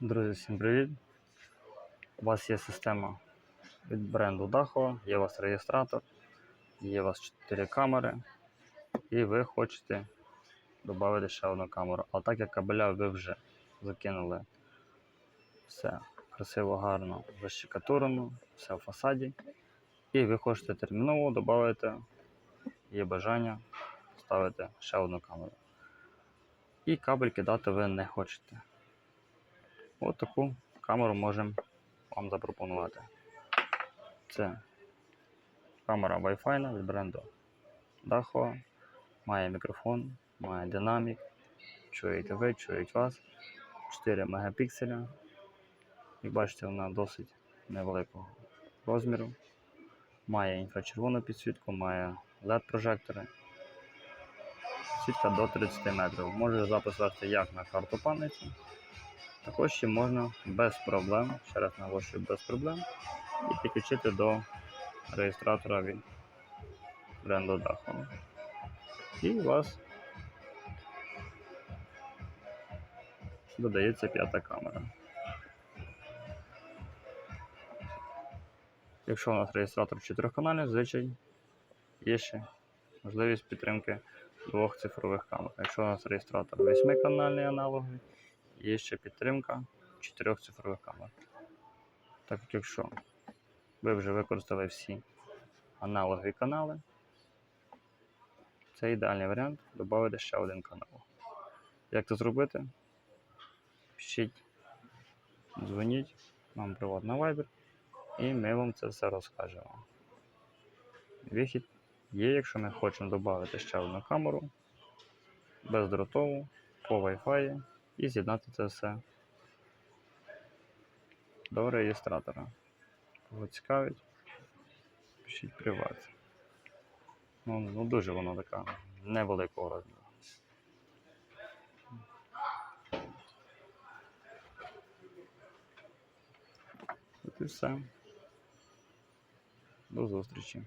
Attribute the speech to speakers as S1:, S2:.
S1: Друзі, всім привіт! У вас є система від бренду Daho, є у вас реєстратор, є у вас 4 камери, і ви хочете додати ще одну камеру. А так як кабеля ви вже закинули все красиво, гарно защекатурено, все в фасаді, і ви хочете терміново додати, є бажання ставити ще одну камеру. І кабель кидати ви не хочете. От таку камеру можемо вам запропонувати. Це камера Wi-Fi від бренду Daho. Має мікрофон, має динамік. Чуєте ви, чують вас. 4 мегапікселя. Як бачите, вона досить невеликого розміру. Має інфрачервону підсвітку, має LED-прожектори. Світка до 30 метрів. Може запис вести як на карту пам'яті. Також ще можна без проблем, ще раз наголошую, без проблем, і підключити до реєстратора від бренду Daho. І у вас додається п'ята камера. Якщо у нас реєстратор чотирьохканальний, звичай є ще можливість підтримки двох цифрових камер. Якщо у нас реєстратор восьмиканальний аналоговий, є ще підтримка чотирьох цифрових камер. Так як якщо ви вже використали всі аналогові канали, це ідеальний варіант додати ще один канал. Як це зробити? Пишіть, дзвоніть, нам привод на Viber, і ми вам це все розкажемо. Вихід є, якщо ми хочемо додати ще одну камеру бездротову по Wi-Fi і з'єднати це все до реєстратора. Кого цікавить, пишіть приват. Ну, ну дуже воно така невеликого розміру. І все. До зустрічі.